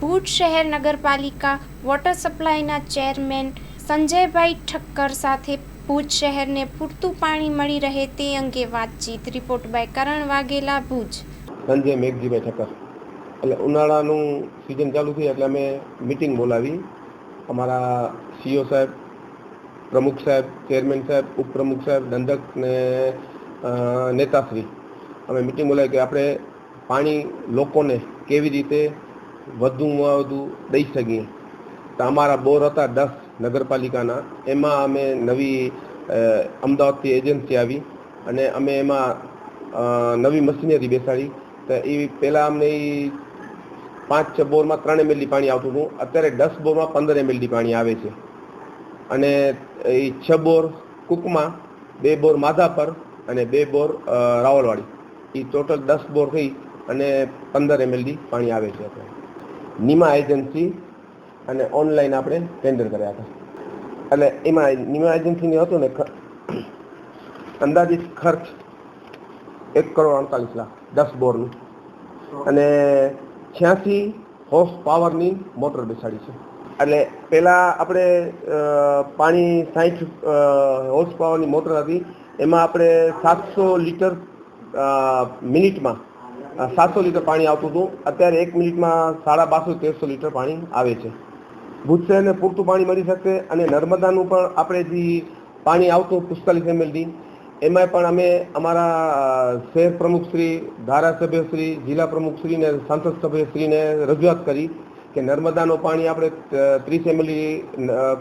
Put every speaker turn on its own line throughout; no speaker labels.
ભુજ શહેર નગરપાલિકા વોટર સપ્લાયના ચેરમેન સંજયભાઈ ઠક્કર સાથે ભુજ શહેરને પૂરતું પાણી મળી રહે તે અંગે વાતચીત. Report by Karan Vaghela, Bhuj.
Sanjay Meghjibhai Thakkar. એટલે ઉનાળાનું સિઝન ચાલુ થઈ એટલે અમે મિટિંગ બોલાવી. અમારા સીઓ સાહેબ, પ્રમુખ સાહેબ ચેરમેન સાહેબ, ઉપપ્રમુખ સાહેબ, દંડક ને નેતાશ્રી. અમે મિટિંગ બોલાવી કે આપણે પાણી લોકોને કેવી રીતે વધુમાં વધુ દઈ શકીએ. તો અમારા બોર હતા દસ નગરપાલિકાના. એમાં અમે નવી અમદાવાદથી એજન્સી આવી અને અમે એમાં નવી મશીનરી બેસાડી. તો એ પહેલાં અમને એ પાંચ, છ બોરમાં ત્રણ એમએલડી પાણી આવતું હતું. અત્યારે દસ બોરમાં પંદર એમએલડી પાણી આવે છે. અને એ છ બોર કુકમાં, બે બોર માધાપર અને બે બોર રાવલવાડી. એ ટોટલ દસ બોર થઈ અને પંદર એમએલડી પાણી આવે છે અત્યારે. નિમા એજન્સી અને ઓનલાઈન આપણે ટેન્ડર કર્યા હતા. એટલે એમાં નિમા એજન્સીની હતું ને અંદાજિત ખર્ચ એક કરોડ અડતાલીસ લાખ, દસ બોરનું. અને છ્યાસી હોર્સ પાવરની મોટર બેસાડી છે. એટલે પહેલાં આપણે પાણી સાઠ હોર્સ પાવરની મોટર હતી. એમાં આપણે સાતસો લીટર મિનિટમાં સાતસો લીટર પાણી આવતું હતું. અત્યારે એક મિનિટમાં સાડા બારસો તેરસો લીટર પાણી આવે છે. ભુજ શહેરને પૂરતું પાણી મળી શકે અને નર્મદાનું પણ આપણે જે પાણી આવતું પુસ્તાલીસ એમએલડી એમાં પણ અમે અમારા શહેર પ્રમુખશ્રી ધારાસભ્યશ્રી જિલ્લા પ્રમુખશ્રીને સાંસદ સભ્યશ્રીને રજૂઆત કરી કે નર્મદાનું પાણી આપણે ત્રીસ એમએલડી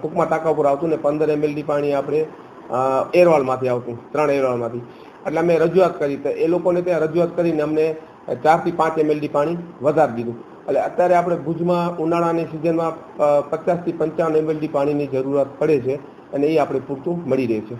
કુકમા ટાંકા ઉપર આવતું ને પંદર એમએલડી પાણી આપણે એરવાલમાંથી આવતું, ત્રણ એરવાલમાંથી એટલે અમે રજૂઆત કરી તો એ લોકોને ત્યાં રજૂઆત કરીને અમને ચારથી પાંચ એમએલડી પાણી વધારી દીધું. એટલે અત્યારે આપણે ભુજમાં ઉનાળાની સિઝનમાં પચાસથી પંચાવન એમએલડી પાણીની જરૂરત પડે છે અને એ આપણે પૂરતું મળી રહે છે.